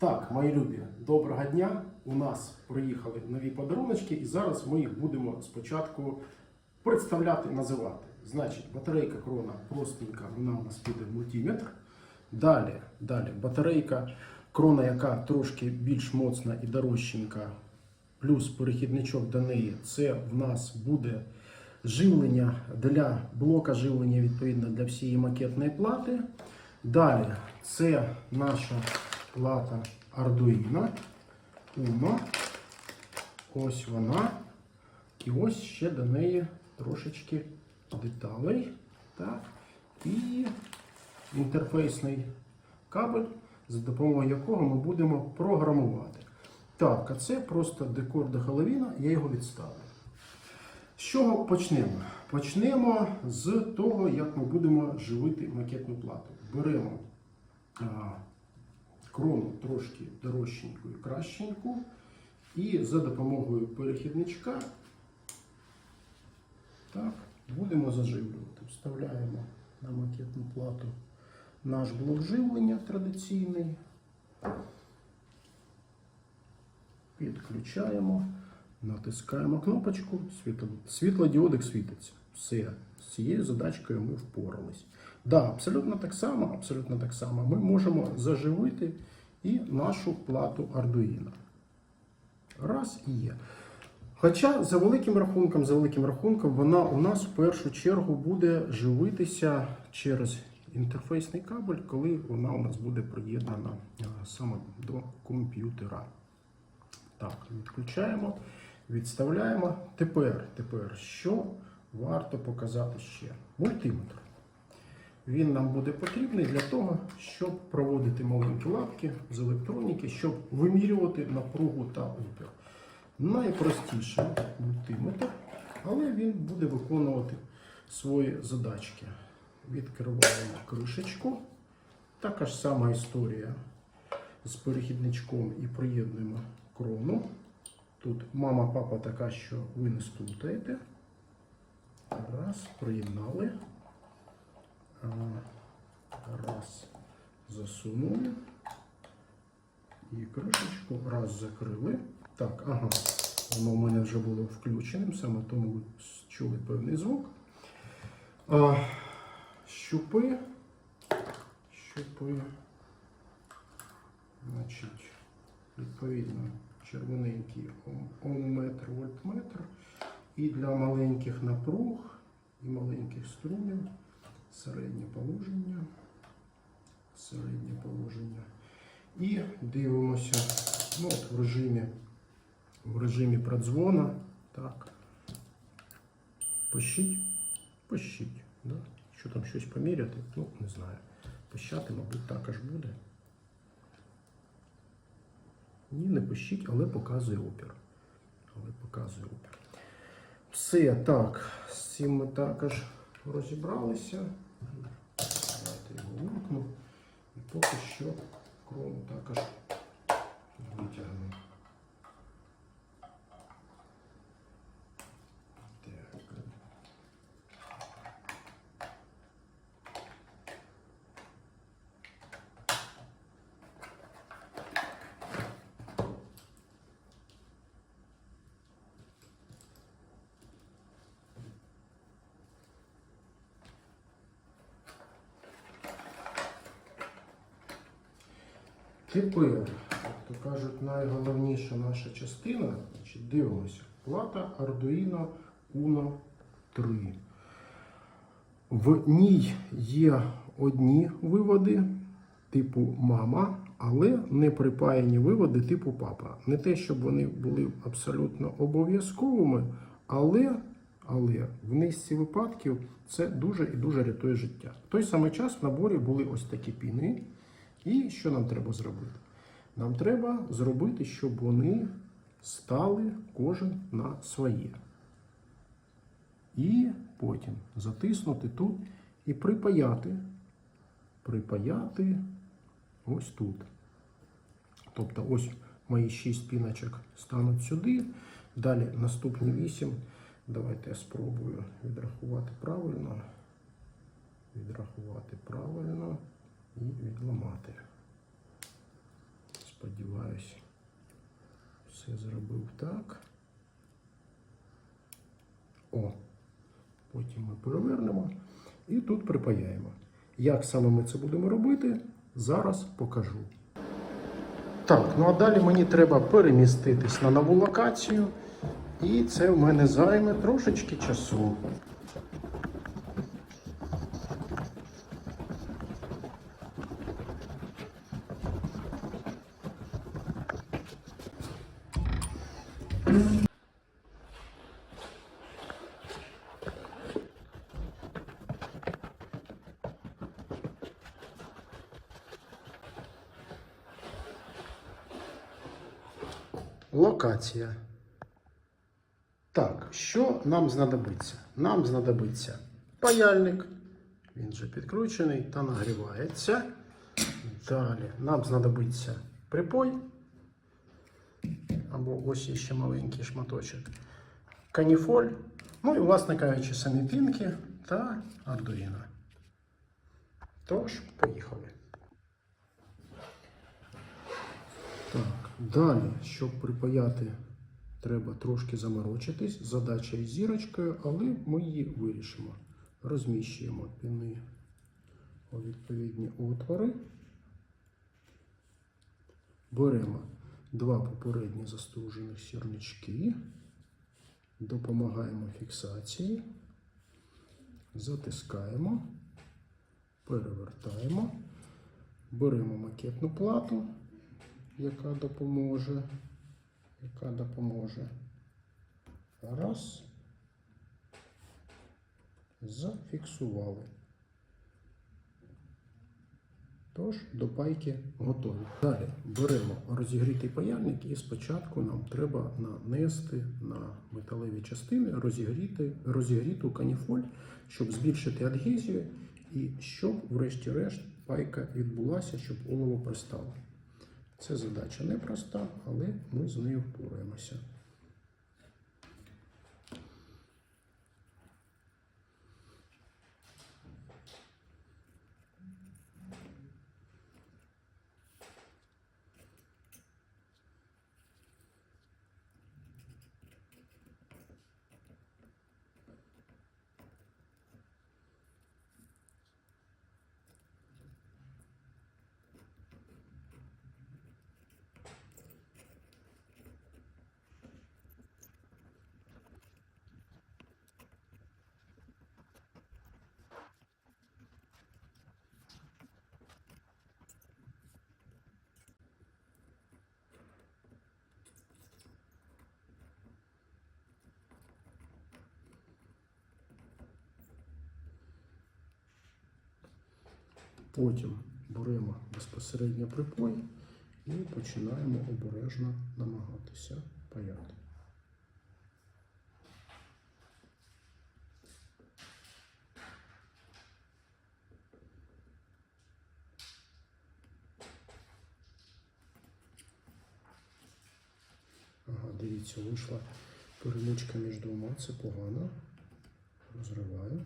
Так, мої любі, доброго дня. У нас приїхали нові подаруночки, і зараз ми їх будемо спочатку представляти, називати. Значить, батарейка крона простенька, вона у нас піде в мультиметр. Далі, далі, батарейка крона, яка трошки більш моцна і дорожченька, плюс перехідничок до неї. Це в нас буде живлення для блока живлення, відповідно, для всієї макетної плати. Далі, це наша плата Arduino Uno. Ось вона. І ось ще до неї трошечки деталей. Так. І інтерфейсний кабель, за допомогою якого ми будемо програмувати. Так, а це просто декор до Хеллоуіна, я його відставлю. З чого почнемо? Почнемо з того, як ми будемо живити макетну плату. Беремо а, крону трошки дорожченьку і кращеньку, і за допомогою перехідничка так, будемо заживлювати. Вставляємо на макетну плату наш блок живлення традиційний. Підключаємо, натискаємо кнопочку, світло, світлодіодик світиться. Все, з цією задачкою ми впорались. Да, абсолютно так само, абсолютно так само. Ми можемо заживити і нашу плату Arduino. Раз і є. Хоча за великим рахунком, за великим рахунком, вона у нас в першу чергу буде живитися через інтерфейсний кабель, коли вона у нас буде приєднана саме до комп'ютера. Так, відключаємо, відставляємо. Тепер, тепер, що варто показати ще? Мультиметр. Він нам буде потрібний для того, щоб проводити маленькі лапки з електроніки, щоб вимірювати напругу та опір. Найпростіший мультиметр, але він буде виконувати свої задачки. Відкриваємо кришечку. Така ж сама історія з перехідничком і приєднуємо крону. Тут мама, папа така, що ви не сплутаєте. Раз, приєднали. Раз, засунули. І кришечку раз закрили. Так, ага. Воно в мене вже було включеним, саме тому чули певний звук. А, щупи. Щупи. Значить, відповідно, червоненький омметр, вольтметр. І для маленьких напруг і маленьких струмів середнє положення. Середнє положення. І дивимося ну, от в режимі в режимі продзвона. Так. Пощить, пощить. Да? Що там щось поміряти? Ну, не знаю. Пощати, мабуть, також буде. Ні, не пощить, але показує опір. Але показує опір. Все, так, з цим ми також розібралися. Давайте його вимкну. І поки що крону також витягнемо. Так. Як то кажуть, найголовніша наша частина, значить, дивимося, плата Arduino Uno 3. В ній є одні виводи типу мама, але не припаяні виводи типу папа. Не те, щоб вони були абсолютно обов'язковими, але, але в низці випадків це дуже і дуже рятує життя. В той самий час в наборі були ось такі піни. І що нам треба зробити? Нам треба зробити, щоб вони стали кожен на своє. І потім затиснути тут і припаяти, припаяти ось тут. Тобто ось мої 6 піночок стануть сюди. Далі наступні 8. Давайте я спробую відрахувати правильно. Відрахувати правильно і відламати. Сподіваюсь, все зробив так. О, потім ми перевернемо і тут припаяємо. Як саме ми це будемо робити, зараз покажу. Так, ну а далі мені треба переміститись на нову локацію, і це в мене займе трошечки часу. Локація. Так, що нам знадобиться? Нам знадобиться паяльник. Він вже підключений та нагрівається. Далі нам знадобиться припой. Або ось ще маленький шматочок. Каніфоль. Ну і, власне кажучи, самі пінки та Arduino. Тож, поїхали. Так, далі, щоб припаяти, треба трошки заморочитись. Задача із зірочкою, але ми її вирішимо. Розміщуємо піни у відповідні отвори. Беремо два попередні застружених сірнички, допомагаємо фіксації, затискаємо, перевертаємо, беремо макетну плату яка допоможе. Яка допоможе. Раз. Зафіксували. Тож, до пайки готові. Далі беремо розігрітий паяльник і спочатку нам треба нанести на металеві частини розігріти, розігріту каніфоль, щоб збільшити адгезію і щоб, врешті-решт, пайка відбулася, щоб олово пристало. Це задача непроста, але ми з нею впораємося. Потім беремо безпосередньо припой і починаємо обережно намагатися паяти. Ага, дивіться, вийшла перемичка між двома, це погано. Розриваю.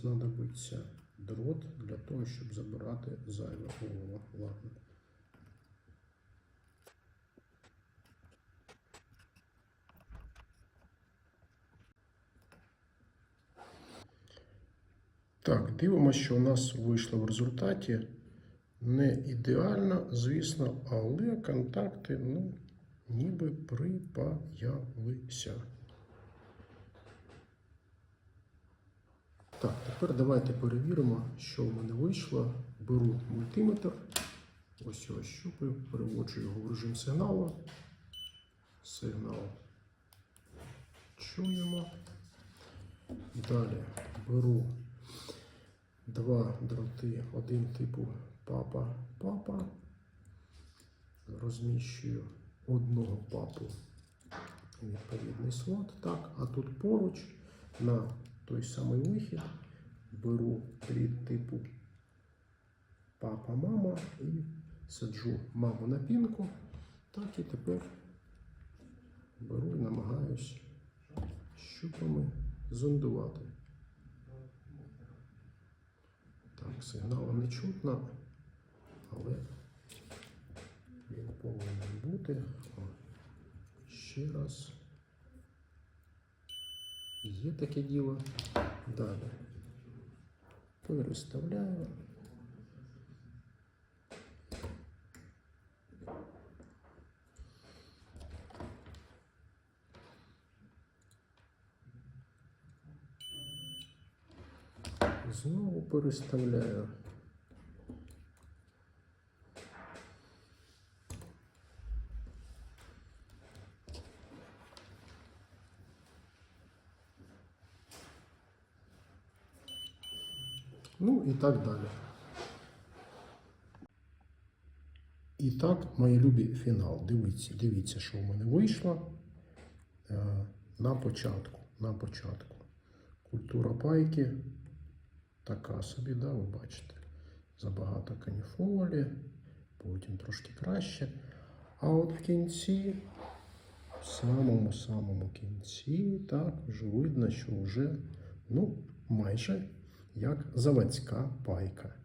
Знадобиться дрот для того, щоб забирати зайве олово. Ладно. Так, дивимося, що у нас вийшло в результаті. Не ідеально, звісно, але контакти, ну, ніби припаялися. Так, тепер давайте перевіримо, що в мене вийшло. Беру мультиметр, ось його щупаю, переводжу його в режим сигналу. Сигнал чуємо. Далі беру два дроти, один типу папа-папа. Розміщую одного папу відповідний слот. Так, а тут поруч на той самий вихід беру дріт типу папа-мама і саджу маму на пінку, так і тепер беру і намагаюсь щупами зондувати. Так, сигналу не чутно, але він повинен бути. О, ще раз. Є таке діло. Далі. Переставляю. Знову переставляю. Ну і так далі. І так, мої любі, фінал. Дивіться, дивіться, що в мене вийшло. Е, На початку. На початку. Культура пайки така собі, да, ви бачите. Забагато каніфолі, потім трошки краще. А от в кінці, в самому-самому кінці, так, вже видно, що вже ну, майже як заводська пайка.